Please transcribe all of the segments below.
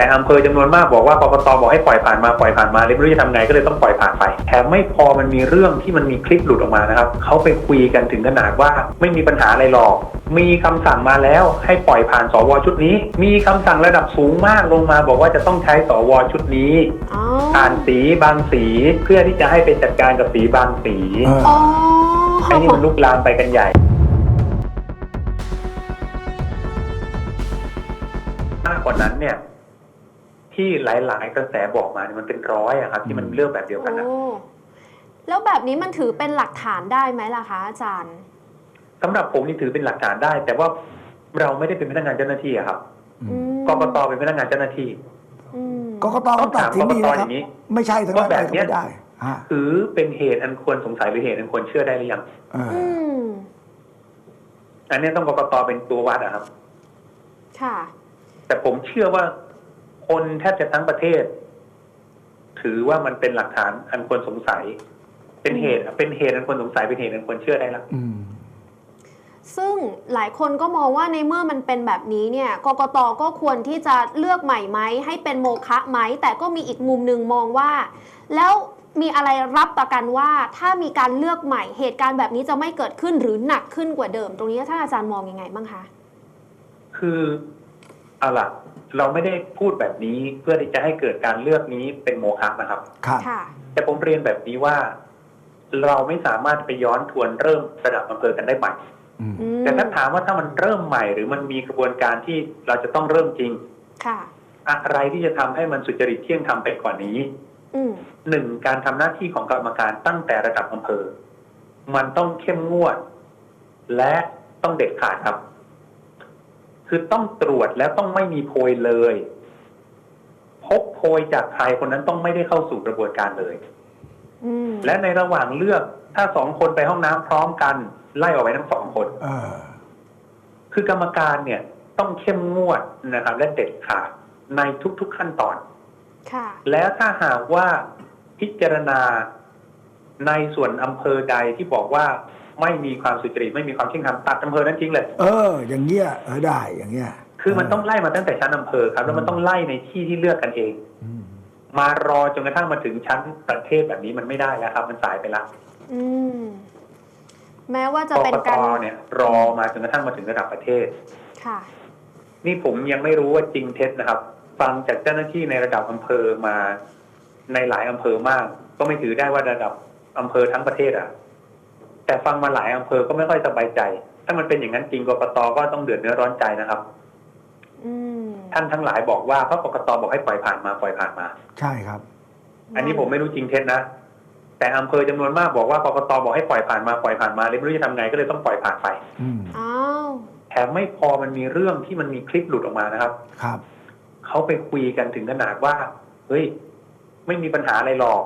แต่อำเภอจำนวนมากบอกว่ากกตบอกให้ปล่อยผ่านมาปล่อยผ่านมาเลยไม่รู้จะทำไงก็เลยต้องปล่อยผ่านไปแถมไม่พอมันมีเรื่องที่มันมีคลิปหลุดออกมานะครับเขาไปคุยกันถึงขนาดว่าไม่มีปัญหาอะไรหรอก มีคำสั่งมาแล้วให้ปล่อยผ่านสวชุดนี้ มีคำสั่งระดับสูงมากลงมา บอกว่าจะต้องใช้สวชุดนี้อ๋ออ่านสีบางสีเพื่อที่จะให้ไปจัดการกับสีบางสีเอออ๋อไอ้นี่มันลุกลามไปกันใหญ่มากกว่านั้นเนี่ย ที่หลาย ๆ กระแสบอกมาเนี่ยมันเป็นร้อยอะครับ ที่มันเลือกแบบเดียวกันนะโอ้แล้วแบบนี้มันถือเป็นหลักฐานได้ไหมล่ะคะอาจารย์สำหรับผมนี่ถือเป็นหลักฐานได้ แต่ว่าเราไม่ได้เป็นพนักงานเจ้าหน้าที่อะครับอืมกกตเป็นพนักงานเจ้าหน้าที่ อืมกกตก็ตัดสินดีต้องถามกกตนะคอรับย่างนี้ไม่ใช่ทั้งนั้นว่าแบบอะไรก็เนี้ย ไม่ได้ฮะถือเป็นเหตุอันควรสงสัยหรือเหตุอันควรเชื่อได้หรือยังเอออืมอันนี้ต้องกกตเป็นตัววัดอะครับ ค่ะ แต่ผมเชื่อว่า คนแทบจะทั้งประเทศ ถือว่ามันเป็นหลักฐานอันควรสงสัย เป็นเหตุเป็นเหตุอันควรสงสัยเป็นเหตุอันควรเชื่อได้ละอืมซึ่งหลายคนก็มองว่าในเมื่อมันเป็นแบบนี้เนี่ยกกตก็ควรที่จะเลือกใหม่ไหมให้เป็นโมฆะไหม แต่ก็มีอีกมุมหนึ่งมองว่า แล้วมีอะไรรับประกันว่าถ้ามีการเลือกใหม่เหตุการณ์แบบนี้จะไม่เกิดขึ้นหรือหนักขึ้นกว่าเดิม ตรงนี้ท่านอาจารย์มองยังไงบ้างคะ คือ เอาล่ะ เราไม่ได้พูดแบบนี้เพื่อที่จะให้เกิดการเลือกนี้เป็นโมฆะนะครับ ครับ ค่ะ แต่ผมเรียนแบบนี้ว่า เราไม่สามารถไปย้อนทวนเริ่มระดับอำเภอกันได้ใหม่ อืม อืมแต่ถ้าถามว่าถ้ามันเริ่มใหม่ หรือมันมีกระบวนการที่เราจะต้องเริ่มจริง ค่ะ อะไรที่จะทำให้มันสุจริตเที่ยงธรรมไปกว่านี้ อืม หนึ่งการทำหน้าที่ของกรรมการตั้งแต่ระดับอำเภอ มันต้องเข้มงวด และต้องเด็ดขาดครับ คือต้องตรวจและต้องไม่มีโพยเลย พบโพยจากใครคนนั้นต้องไม่ได้เข้าสู่กระบวนการเลยอืมและในระหว่างเลือกถ้าสองคนไปห้องน้ำพร้อมกัน ไล่ออกไปทั้งสองคนเออคือกรรมการเนี่ย ต้องเข้มงวดนะครับ และเด็ดขาดในทุก ๆขั้นตอนค่ะแล้วถ้าหากว่าพิจารณาในส่วนอำเภอใดที่บอกว่า ไม่มีความสุจริตไม่มีความเที่ยงธรรมตัดอำเภอนั้นทิ้งเลย เออ อย่างเงี้ยเออได้อย่างเงี้ย คือมันต้องไล่มาตั้งแต่ชั้นอำเภอครับ แล้วมันต้องไล่ในที่ที่เลือกกันเองอืมมารอจนกระทั่งมาถึงชั้นประเทศแบบนี้มันไม่ได้แล้วครับ มันสายไปละอืมแม้ว่าจะกเป็นกตการเนี่ย รอมาจนกระทั่งมาถึงระดับประเทศ ค่ะ นี่ผมยังไม่รู้ว่าจริงเท็จนะครับ ฟังจากเจ้าหน้าที่ในระดับอำเภอมาในหลายอำเภอมาก ก็ไม่ถือได้ว่าระดับอำเภอทั้งประเทศอะ แต่ฟังมาหลายอำเภอก็ไม่ค่อยสบายใจ ถ้ามันเป็นอย่างนั้นจริงกกตก็ต้องเดือดเนื้อร้อนใจนะครับอืมท่านทั้งหลายบอกว่าเพราะกกตบอกให้ปล่อยผ่านมาปล่อยผ่านมา ใช่ครับ อันนี้ผมไม่รู้จริงเท็จนะแต่อำเภอจำนวนมากบอกว่ากกตบอกให้ปล่อยผ่านมาปล่อยผ่านมาเลยไม่รู้จะทำไงก็เลยต้องปล่อยผ่านไปอืมอ้าวแถมไม่พอมันมีเรื่องที่มันมีคลิปหลุดออกมานะครับ ครับเขาไปคุยกันถึงขนาดว่าเฮ้ยไม่มีปัญหาอะไรหรอก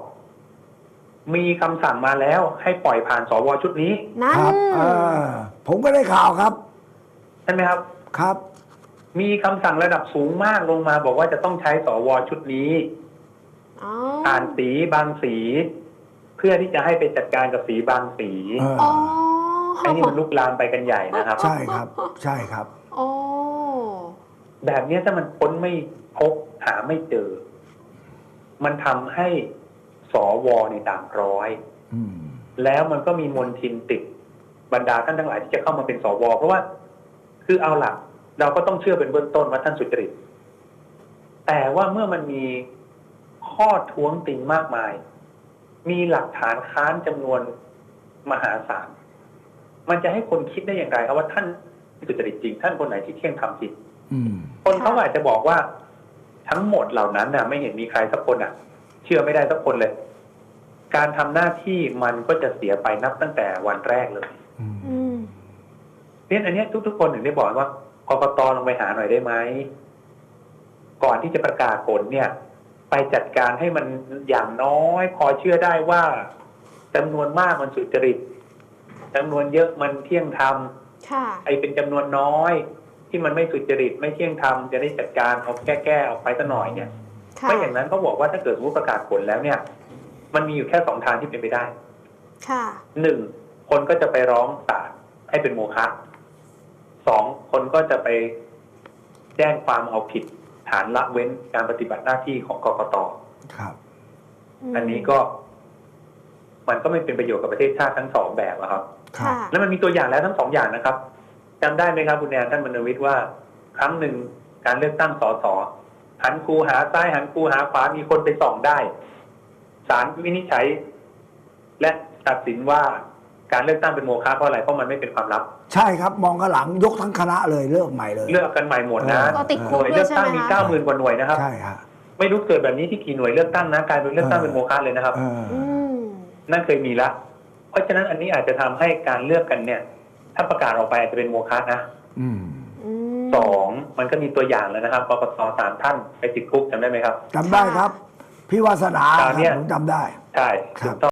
มีคำสั่งมาแล้วให้ปล่อยผ่านสวชุดนี้นั่นครับเออผมก็ได้ข่าวครับ ใช่ไหมครับ ครับ มีคำสั่งระดับสูงมากลงมาบอกว่าจะต้องใช้สวชุดนี้ อ๋ออ่านสีบางสี เพื่อที่จะให้ไปจัดการกับสีบางสีเอออ๋อไอ้นี่มันลุกลามไปกันใหญ่นะครับ ใช่ครับ ใช่ครับ โอ้แบบเนี้ยถ้ามันค้นไม่พบหาไม่เจอ มันทำให้ สวในต่างร้อยอืมแล้วมันก็มีมนทินติดบรรดาท่านทั้งหลายที่จะเข้ามาเป็นสวเพราะว่า คือเอาหลักเราก็ต้องเชื่อเป็นเบื้องต้นว่าท่านสุจริต แต่ว่าเมื่อมันมีข้อท้วงติงมากมาย มีหลักฐานค้านจำนวนมหาศาลมันจะให้คนคิดได้อย่างไรครับว่าท่านสุจริตจริง ท่านคนไหนที่เที่ยงธรรมจริงอืมคนเขาอาจจะบอกว่าทั้งหมดเหล่านั้นน่ะ ไม่เห็นมีใครสักคนอะ เชื่อไม่ได้สักคนเลย การทำหน้าที่มันก็จะเสียไปนับตั้งแต่วันแรกเลยอืมอืมเนี่ยอันเนี้ยทุก ๆ คนถึงได้บอกว่ากกตลงไปหาหน่อยได้ไหมก่อนที่จะประกาศผลเนี่ย ไปจัดการให้มันอย่างน้อย พอเชื่อได้ว่าจำนวนมากมันสุจริตจำนวนเยอะมันเที่ยงธรรมค่ะไอ้เป็นจำนวนน้อย ที่มันไม่สุจริตไม่เที่ยงธรรมจะได้จัดการเอาแก้แก้ๆออกไปสักหน่อยเนี่ยค่ะ ไม่อย่างนั้นเขาบอกว่าถ้าเกิดสมมติประกาศผลแล้วเนี่ย มันมีอยู่แค่สองทางที่เป็นไปได้ค่ะหนึ่งคนก็จะไปร้องศาลให้เป็นโมฆะสองคนก็จะไปแจ้งความเอาผิดฐานละเว้นการปฏิบัติหน้าที่ของกกตครับมอันนี้ก็ มันก็ไม่เป็นประโยชน์กับประเทศชาติทั้งสองแบบอะครับครับค่ะแล้วมันมีตัวอย่างแล้วทั้งสองอย่างนะครับจำได้ไหมครับคุณแนนท่านมนวิทย์ว่า ครั้งหนึ่งการเลือกตั้งสส หันคูหาซ้ายหันคูหาขวามีคนไปส่องได้ศาลวินิจฉัย และตัดสินว่าการเลือกตั้งเป็นโมฆะเพราะอะไรเพราะมันไม่เป็นความลับ ใช่ครับมองกันหลังยกทั้งคณะเลยเลิกใหม่เลย เลือกกันใหม่หมดนะก็ติดหคุน่กวยด้เลืวยอกใช่ตั้งไหมมีคะเก้าหมื่นกว่าหน่วยนะครับ ใช่ฮะไม่รู้เกิดแบบนี้ที่กี่หน่วยเลือกตั้งนะกลายเป็นเลือกตั้งเป็นโมฆะเลยนะครับ เอออืมนั่นเคยมีละเพราะฉะนั้นอันนี้อาจจะทำให้การเลือกกันเนี่ย ถ้าประกาศออกไปอาจจะเป็นโมฆะนะ อืมอืม สองมันก็มีตัวอย่างแล้วนะครับกกตสามท่านไปติดคุกจำได้ไหมครับจำได้ครับ พี่วาสนาคราวเนี้ย ผมจำได้ ใช่ครับถูกต้อง